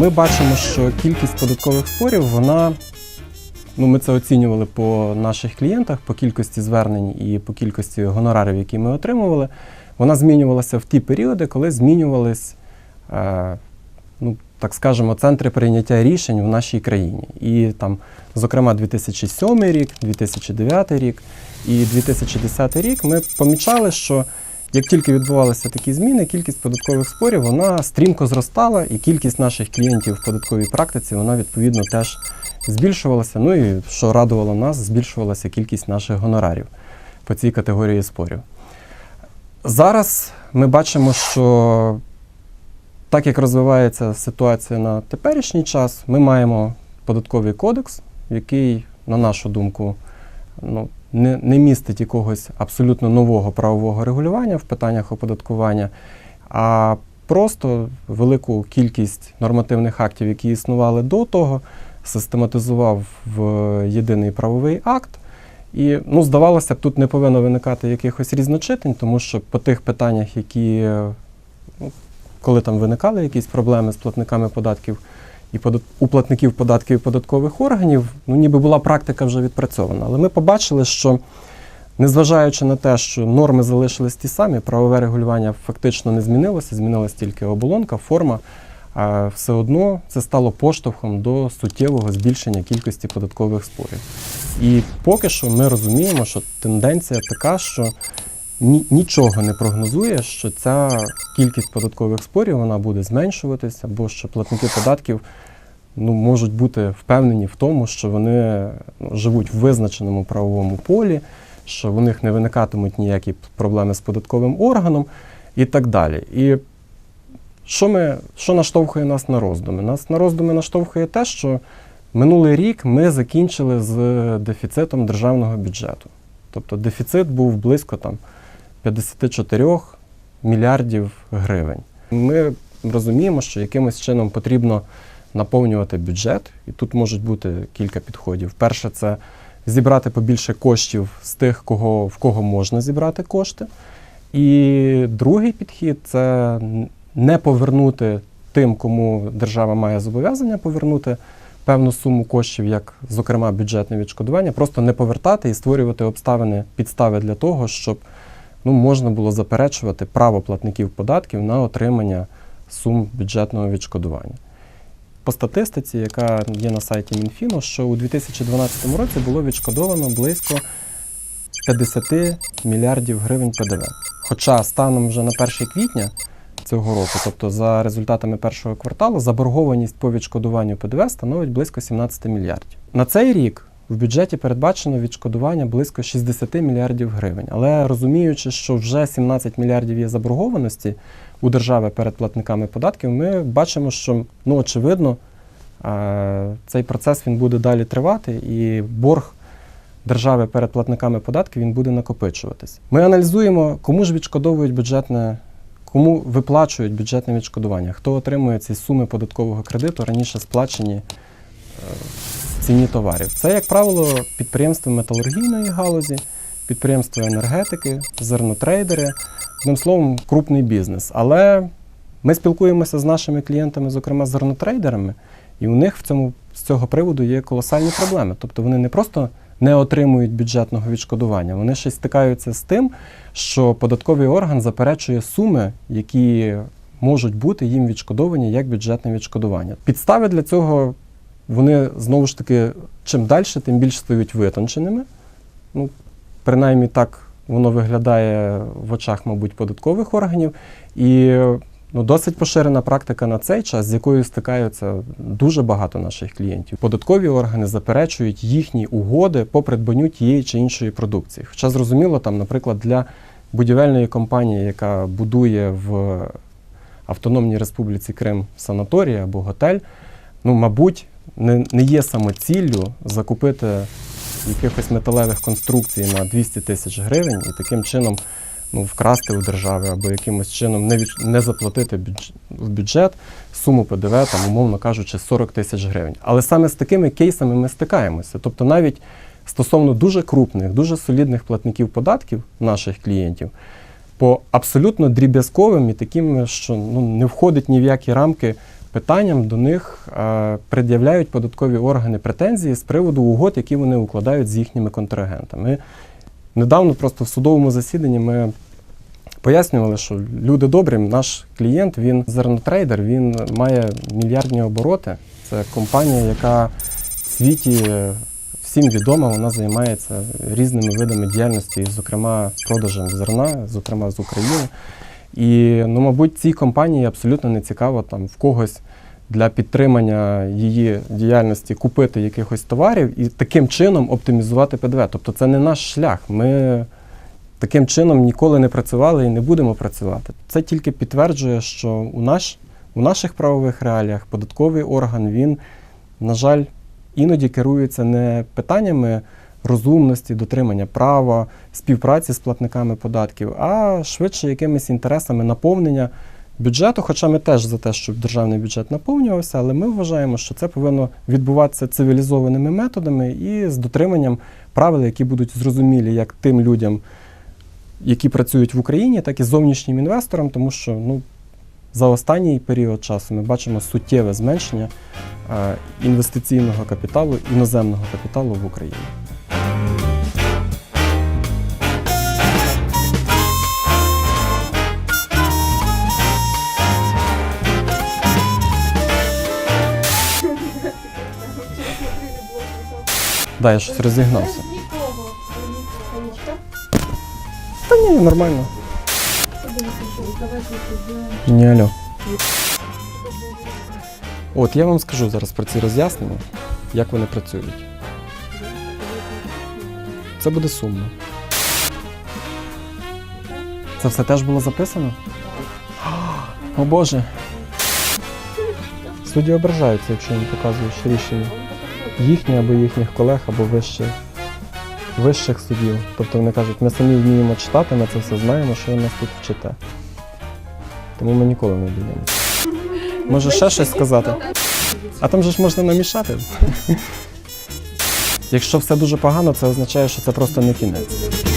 ми бачимо, що кількість податкових спорів, вона, ну ми це оцінювали по наших клієнтах, по кількості звернень і по кількості гонорарів, які ми отримували. Вона змінювалася в ті періоди, коли змінювались, е, ну, так скажемо, центри прийняття рішень в нашій країні. І там, зокрема, 2007 рік, 2009 рік і 2010 рік ми помічали, що як тільки відбувалися такі зміни, кількість податкових спорів вона стрімко зростала, і кількість наших клієнтів в податковій практиці вона відповідно теж збільшувалася. Ну і що радувало нас, збільшувалася кількість наших гонорарів по цій категорії спорів. Зараз ми бачимо, що так як розвивається ситуація на теперішній час, ми маємо податковий кодекс, який, на нашу думку, ну, не, не містить якогось абсолютно нового правового регулювання в питаннях оподаткування, а просто велику кількість нормативних актів, які існували до того, систематизував в єдиний правовий акт. І ну, здавалося б, тут не повинно виникати якихось різночитань, тому що по тих питаннях, які, ну, коли там виникали якісь проблеми з платниками податків і у платників податків і податкових органів, ну ніби була практика вже відпрацьована. Але ми побачили, що незважаючи на те, що норми залишились ті самі, правове регулювання фактично не змінилося, змінилася тільки оболонка, форма. А все одно це стало поштовхом до суттєвого збільшення кількості податкових спорів. І поки що ми розуміємо, що тенденція така, що нічого не прогнозує, що ця кількість податкових спорів вона буде зменшуватися, або що платники податків ну, можуть бути впевнені в тому, що вони ну, живуть в визначеному правовому полі, що в них не виникатимуть ніякі проблеми з податковим органом і так далі. І що, ми, що наштовхує нас на роздуми? Нас на роздуми наштовхує те, що минулий рік ми закінчили з дефіцитом державного бюджету. Тобто дефіцит був близько там, 54 мільярдів гривень. Ми розуміємо, що якимось чином потрібно наповнювати бюджет, і тут можуть бути кілька підходів. Перше, це зібрати побільше коштів з тих, кого, в кого можна зібрати кошти. І другий підхід це не повернути тим, кому держава має зобов'язання повернути певну суму коштів, як, зокрема, бюджетне відшкодування, просто не повертати і створювати обставини, підстави для того, щоб ну, можна було заперечувати право платників податків на отримання сум бюджетного відшкодування. По статистиці, яка є на сайті Мінфіну, що у 2012 році було відшкодовано близько 50 мільярдів гривень ПДВ. Хоча станом вже на 1 квітня цього року, тобто за результатами першого кварталу, заборгованість по відшкодуванню ПДВ становить близько 17 мільярдів. На цей рік в бюджеті передбачено відшкодування близько 60 мільярдів гривень. Але розуміючи, що вже 17 мільярдів є заборгованості у держави перед платниками податків, ми бачимо, що ну, очевидно е, цей процес він буде далі тривати, і борг держави перед платниками податків він буде накопичуватись. Ми аналізуємо, кому ж відшкодовують бюджетне. Кому виплачують бюджетне відшкодування? Хто отримує ці суми податкового кредиту раніше сплачені е, ціні товарів? Це, як правило, підприємства металургійної галузі, підприємства енергетики, зернотрейдери, одним словом, крупний бізнес. Але ми спілкуємося з нашими клієнтами, зокрема зернотрейдерами, і у них в цьому з цього приводу є колосальні проблеми. Тобто вони не просто не отримують бюджетного відшкодування. Вони ще стикаються з тим, що податковий орган заперечує суми, які можуть бути їм відшкодовані як бюджетне відшкодування. Підстави для цього вони знову ж таки чим далі, тим більш стають витонченими. Ну, принаймні так воно виглядає в очах, мабуть, податкових органів. І Ну, досить поширена практика на цей час, з якою стикаються дуже багато наших клієнтів. Податкові органи заперечують їхні угоди по придбанню тієї чи іншої продукції. Хоча зрозуміло, там, наприклад, для будівельної компанії, яка будує в Автономній Республіці Крим санаторій або готель, ну, мабуть, не, не є самоціллю закупити якихось металевих конструкцій на 200 тисяч гривень і таким чином ну, вкрасти у держави або якимось чином не від, не заплатити бюдж, в бюджет суму ПДВ, там, умовно кажучи, 40 тисяч гривень. Але саме з такими кейсами ми стикаємося. Тобто навіть стосовно дуже крупних, дуже солідних платників податків наших клієнтів, по абсолютно дріб'язковим і таким, що ну, не входить ні в які рамки питанням до них е, пред'являють податкові органи претензії з приводу угод, які вони укладають з їхніми контрагентами. Недавно просто в судовому засіданні ми пояснювали, що люди добрі, наш клієнт, він зернотрейдер, він має мільярдні обороти. Це компанія, яка в світі е, всім відома, вона займається різними видами діяльності, зокрема продажем зерна, зокрема з України. І, ну, мабуть, цій компанії абсолютно не цікаво там в когось для підтримання її діяльності купити якихось товарів і таким чином оптимізувати ПДВ. Тобто це не наш шлях. Ми таким чином ніколи не працювали і не будемо працювати. Це тільки підтверджує, що у, наш, у наших правових реаліях податковий орган, він, на жаль, іноді керується не питаннями розумності, дотримання права, співпраці з платниками податків, а швидше якимись інтересами наповнення бюджету. Хоча ми теж за те, щоб державний бюджет наповнювався, але ми вважаємо, що це повинно відбуватися цивілізованими методами і з дотриманням правил, які будуть зрозумілі як тим людям, які працюють в Україні, так і зовнішнім інвесторам, тому що ну, за останній період часу ми бачимо суттєве зменшення е, інвестиційного капіталу, іноземного капіталу в Україні. Да, я щось розігнався. Нікого. Нічого. Та ні, нормально. Ні, алло. От я вам скажу зараз про ці роз'яснення, як вони працюють. Це буде сумно. Це все теж було записано? О Боже. Судді ображаються, якщо не показуєш рішення. Їхні або їхніх колег, або вищих, вищих судів. Тобто вони кажуть, ми самі вміємо читати, ми це все знаємо, що ви нас тут вчите. Тому ми ніколи не обійдемо. Може ще щось сказати? А там же ж можна намішати. Якщо все дуже погано, це означає, що це просто не кінець.